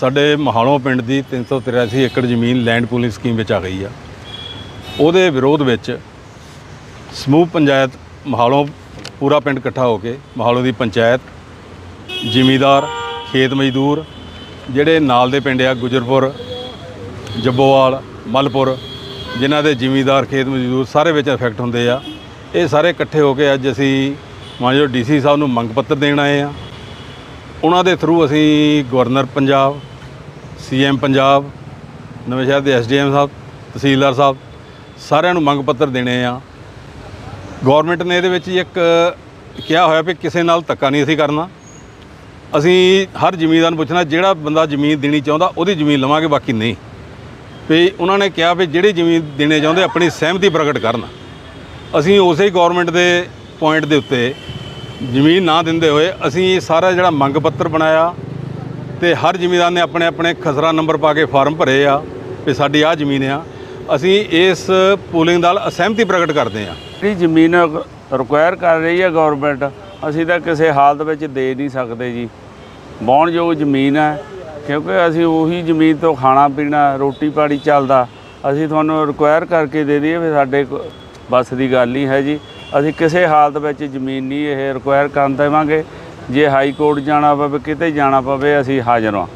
ਸਾਡੇ ਮਹਾਲੋਂ ਪਿੰਡ ਦੀ 383 ਏਕੜ ਜ਼ਮੀਨ ਲੈਂਡ ਪੂਲਿੰਗ ਸਕੀਮ ਵਿੱਚ ਆ ਗਈ ਆ। ਉਹਦੇ ਵਿਰੋਧ ਵਿੱਚ ਸਮੂਹ ਪੰਚਾਇਤ ਮਹਾਲੋਂ ਪੂਰਾ ਪਿੰਡ ਇਕੱਠਾ ਹੋ ਕੇ ਮਹਾਲੋਂ ਦੀ ਪੰਚਾਇਤ, ਜ਼ਿਮੀਦਾਰ, ਖੇਤ ਮਜ਼ਦੂਰ, ਜਿਹੜੇ ਨਾਲ ਦੇ ਪਿੰਡ ਆ, ਗੁਜਰਪੁਰ, ਜੱਬੋਵਾਲ, ਮਲਪੁਰ, ਜਿਨ੍ਹਾਂ ਦੇ ਜ਼ਿਮੀਦਾਰ, ਖੇਤ ਮਜ਼ਦੂਰ ਸਾਰੇ ਵਿੱਚ ਇਫੈਕਟ ਹੁੰਦੇ ਆ। ਇਹ ਸਾਰੇ ਇਕੱਠੇ ਹੋ ਕੇ ਅੱਜ ਅਸੀਂ ਮਾਨਯੋਗ ਡੀਸੀ ਸਾਹਿਬ ਨੂੰ ਮੰਗ ਪੱਤਰ ਦੇਣ ਆਏ ਆ। ਉਹਨਾਂ ਦੇ ਥਰੂ ਅਸੀਂ ਗਵਰਨਰ ਪੰਜਾਬ ਸੀਐਮ ਪੰਜਾਬ, ਨਵੇਂ ਸ਼ਹਿਰ ਦੇ ਐਸਡੀਐਮ ਸਾਹਿਬ, ਤਹਿਸੀਲਦਾਰ ਸਾਹਿਬ, ਸਾਰਿਆਂ ਨੂੰ ਮੰਗ ਪੱਤਰ ਦੇਣੇ ਆ। ਗਵਰਨਮੈਂਟ ਨੇ ਇਹਦੇ ਵਿੱਚ ਇੱਕ ਕਿਹਾ ਹੋਇਆ ਵੀ ਕਿਸੇ ਨਾਲ ਧੱਕਾ ਨਹੀਂ ਅਸੀਂ ਕਰਨਾ। ਅਸੀਂ ਹਰ ਜ਼ਮੀਨਦਾਰ ਨੂੰ ਪੁੱਛਣਾ, ਜਿਹੜਾ ਬੰਦਾ ਜ਼ਮੀਨ ਦੇਣੀ ਚਾਹੁੰਦਾ, ਉਹਦੀ ਜ਼ਮੀਨ ਲਵਾਂਗੇ, ਬਾਕੀ ਨਹੀਂ। ਵੀ ਉਹਨਾਂ ਨੇ ਕਿਹਾ ਵੀ ਜਿਹੜੀ ਜ਼ਮੀਨ ਦੇਣੇ ਚਾਹੁੰਦੇ, ਆਪਣੀ ਸਹਿਮਤੀ ਪ੍ਰਗਟ ਕਰਨ। ਅਸੀਂ ਉਸੇ ਗਵਰਨਮੈਂਟ ਦੇ ਪੁਆਇੰਟ ਦੇ ਉੱਤੇ ਜ਼ਮੀਨ ਨਾ ਦਿੰਦੇ ਹੋਏ ਅਸੀਂ ਇਹ ਸਾਰਾ ਜਿਹੜਾ ਮੰਗ ਪੱਤਰ ਬਣਾਇਆ ਤੇ ਹਰ ਜ਼ਮੀਦਾਰ ਨੇ ਆਪਣੇ ਆਪਣੇ ਖਸਰਾ ਨੰਬਰ ਪਾ ਕੇ ਫਾਰਮ ਭਰੇ ਆ ਵੀ ਸਾਡੀ ਆਹ ਜ਼ਮੀਨ ਆ। ਅਸੀਂ ਇਸ ਪੂਲਿੰਗ ਨਾਲ ਅਸਹਿਮਤੀ ਪ੍ਰਗਟ ਕਰਦੇ ਆ। ਜਿਹੜੀ ਜ਼ਮੀਨ ਰਿਕੁਆਇਰ ਕਰ ਰਹੀ ਹੈ ਗਵਰਨਮੈਂਟ ਅਸੀਂ ਤਾਂ ਕਿਸੇ ਹਾਲਤ ਵਿੱਚ ਦੇ ਨਹੀਂ ਸਕਦੇ ਜੀ। ਵਾਹੁਣਯੋਗ ਜ਼ਮੀਨ ਹੈ, ਕਿਉਂਕਿ ਅਸੀਂ ਉਹੀ ਜ਼ਮੀਨ ਤੋਂ ਖਾਣਾ ਪੀਣਾ, ਰੋਟੀ ਪਾਣੀ ਚੱਲਦਾ। ਅਸੀਂ ਤੁਹਾਨੂੰ ਰਿਕੁਆਇਰ ਕਰਕੇ ਦੇ ਦਈਏ ਵੀ ਸਾਡੇ ਕੋ- ਬਸ ਦੀ ਗੱਲ ਨਹੀਂ ਹੈ ਜੀ। ਅਸੀਂ ਕਿਸੇ ਹਾਲਤ ਵਿੱਚ ਜ਼ਮੀਨ ਨਹੀਂ ਇਹ ਰਿਕੁਆਇਰ ਕਰਨ ਦੇਵਾਂਗੇ। ਜੇ ਹਾਈ ਕੋਰਟ ਜਾਣਾ ਪਵੇ, ਕਿਤੇ ਜਾਣਾ ਪਵੇ, ਅਸੀਂ ਹਾਜ਼ਰ ਹਾਂ।